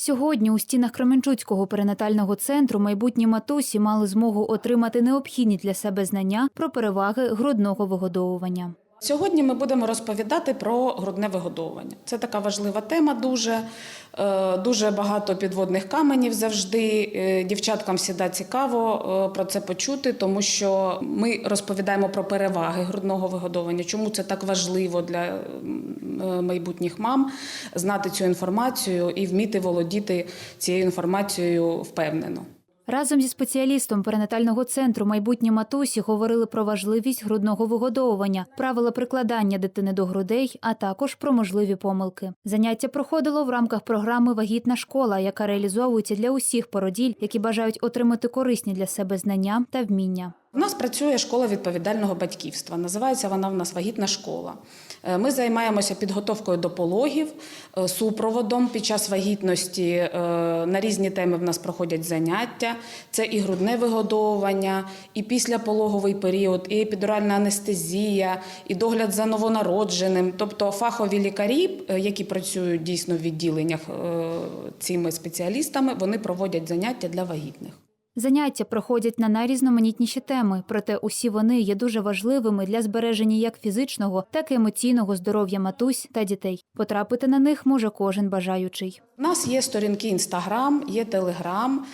Сьогодні у стінах Кременчуцького перинатального центру майбутні матусі мали змогу отримати необхідні для себе знання про переваги грудного вигодовування. Сьогодні ми будемо розповідати про грудне вигодовування. Це така важлива тема. Дуже Е, дуже багато підводних каменів завжди. Е, Дівчаткам завжди цікаво е, про це почути, тому що ми розповідаємо про переваги грудного вигодовування. Чому це так важливо для майбутніх мам знати цю інформацію і вміти володіти цією інформацією впевнено. Разом зі спеціалістом перинатального центру майбутні матусі говорили про важливість грудного вигодовування, правила прикладання дитини до грудей, а також про можливі помилки. Заняття проходило в рамках програми Вагітна школа, яка реалізовується для усіх породіль, які бажають отримати корисні для себе знання та вміння. У нас працює школа відповідального батьківства. Називається вона в нас вагітна школа. Е, Ми займаємося підготовкою до пологів, е, супроводом під час вагітності. е, На різні теми в нас проходять заняття. Це і грудне вигодовування, і післяпологовий період, і епідуральна анестезія, і догляд за новонародженим. Тобто фахові лікарі, які працюють дійсно в відділеннях цими спеціалістами, вони проводять заняття для вагітних. Заняття проходять на найрізноманітніші теми, проте усі вони є дуже важливими для збереження як фізичного, так і емоційного здоров'я матусь та дітей. Потрапити на них може кожен бажаючий. У нас є сторінки Інстаграм, є Телеграм,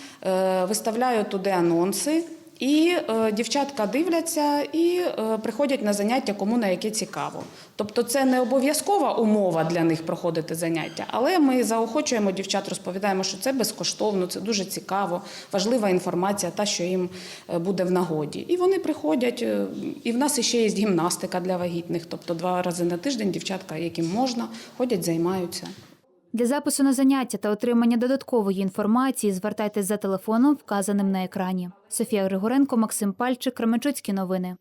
виставляю туди анонси. І е, дівчатка дивляться і е, приходять на заняття, кому на яке цікаво. Тобто, це не обов'язкова умова для них проходити заняття, але ми заохочуємо дівчат, розповідаємо, що це безкоштовно, це дуже цікаво, важлива інформація, та що їм е, буде в нагоді. І вони приходять. е, І в нас ще є гімнастика для вагітних, тобто два рази на тиждень дівчатка, яким можна, ходять, займаються. Для запису на заняття та отримання додаткової інформації звертайтесь за телефоном, вказаним на екрані. Софія Григоренко, Максим Пальчик, Кременчуцькі новини.